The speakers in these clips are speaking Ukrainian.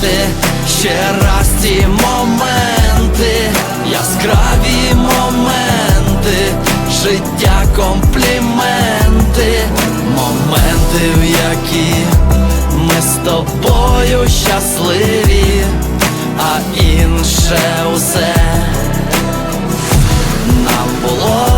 пережити ще раз ті моменти, яскраві моменти, життя компліменти, моменти, в які ми з тобою щасливі, а інше усе нам було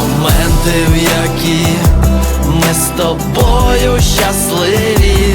моменти, в які ми з тобою щасливі,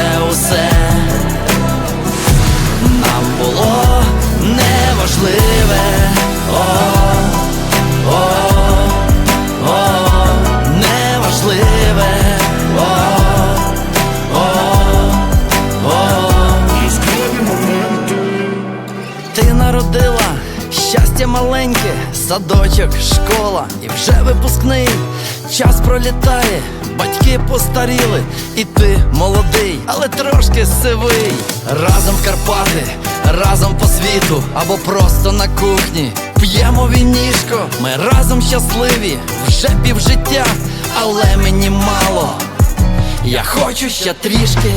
інше усе нам було неважливе. О, о, о, неважливе. О, о, о. Ти народила щастя маленьке, садочок, школа і вже випускний. Час пролітає, батьки постаріли, і ти молодий, але трошки сивий. Разом в Карпати, разом по світу, або просто на кухні. П'ємо вінішко, ми разом щасливі, вже півжиття, але мені мало. Я хочу ще трішки.